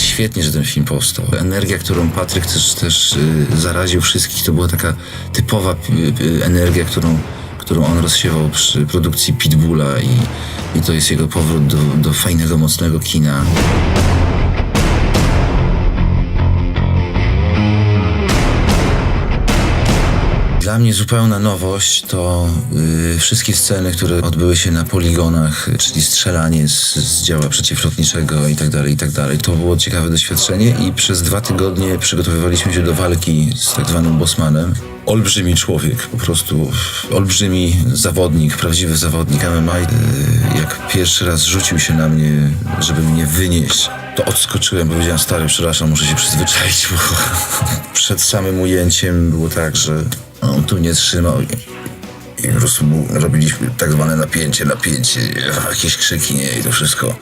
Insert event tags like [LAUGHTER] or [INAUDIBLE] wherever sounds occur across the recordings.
świetnie, że ten film powstał. Energia, którą Patryk też, też y, zaraził wszystkich, to była taka typowa y, y, energia, którą, którą on rozsiewał przy produkcji Pitbulla i, i to jest jego powrót do, do fajnego, mocnego kina. Dla mnie zupełna nowość to y, wszystkie sceny, które odbyły się na poligonach, czyli strzelanie z, z działa przeciwlotniczego i tak dalej, i tak dalej. To było ciekawe doświadczenie i przez dwa tygodnie przygotowywaliśmy się do walki z tak zwanym Bosmanem. Olbrzymi człowiek, po prostu olbrzymi zawodnik, prawdziwy zawodnik MMA. Y, jak pierwszy raz rzucił się na mnie, żeby mnie wynieść, to odskoczyłem, powiedziałem, stary, przepraszam, muszę się przyzwyczaić, bo [LAUGHS] przed samym ujęciem było tak, że on tu nie trzymał i, po prostu robiliśmy tak zwane napięcie, napięcie, jakieś krzyki, nie, i to wszystko,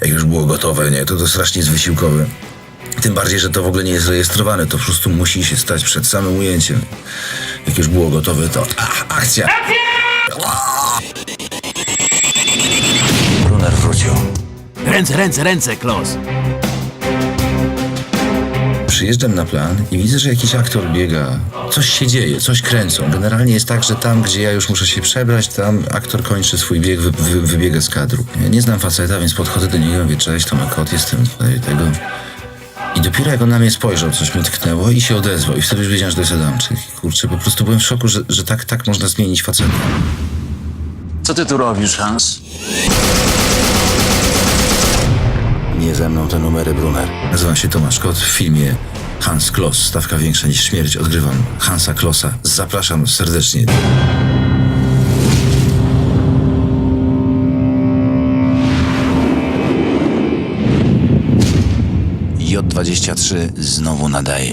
jak już było gotowe, nie, to to strasznie jest wysiłkowe. Tym bardziej, że to w ogóle nie jest rejestrowane, to po prostu musi się stać przed samym ujęciem. Jak już było gotowe, to a, akcja! Brunner wrócił. Ręce, ręce, ręce, Klos. Przyjeżdżam na plan i widzę, że jakiś aktor biega. Coś się dzieje, coś kręcą. Generalnie jest tak, że tam, gdzie ja już muszę się przebrać, tam aktor kończy swój bieg, wy, wy, wybiega z kadru. Ja nie znam faceta, więc podchodzę do niego i mówię, cześć, Tomek Kot, jestem tutaj tego. I dopiero jak on na mnie spojrzał, coś mnie tknęło i się odezwał. I wtedy już wiedziałem, że to jest Adamczyk. Kurczę, po prostu byłem w szoku, że, że tak, tak można zmienić faceta. Co ty tu robisz, Hans? Ze mną te numery, Brunner. Nazywam się Tomasz Kot. W filmie Hans Kloss, stawka większa niż śmierć, odgrywam Hansa Klossa. Zapraszam serdecznie. J23 znowu nadaje.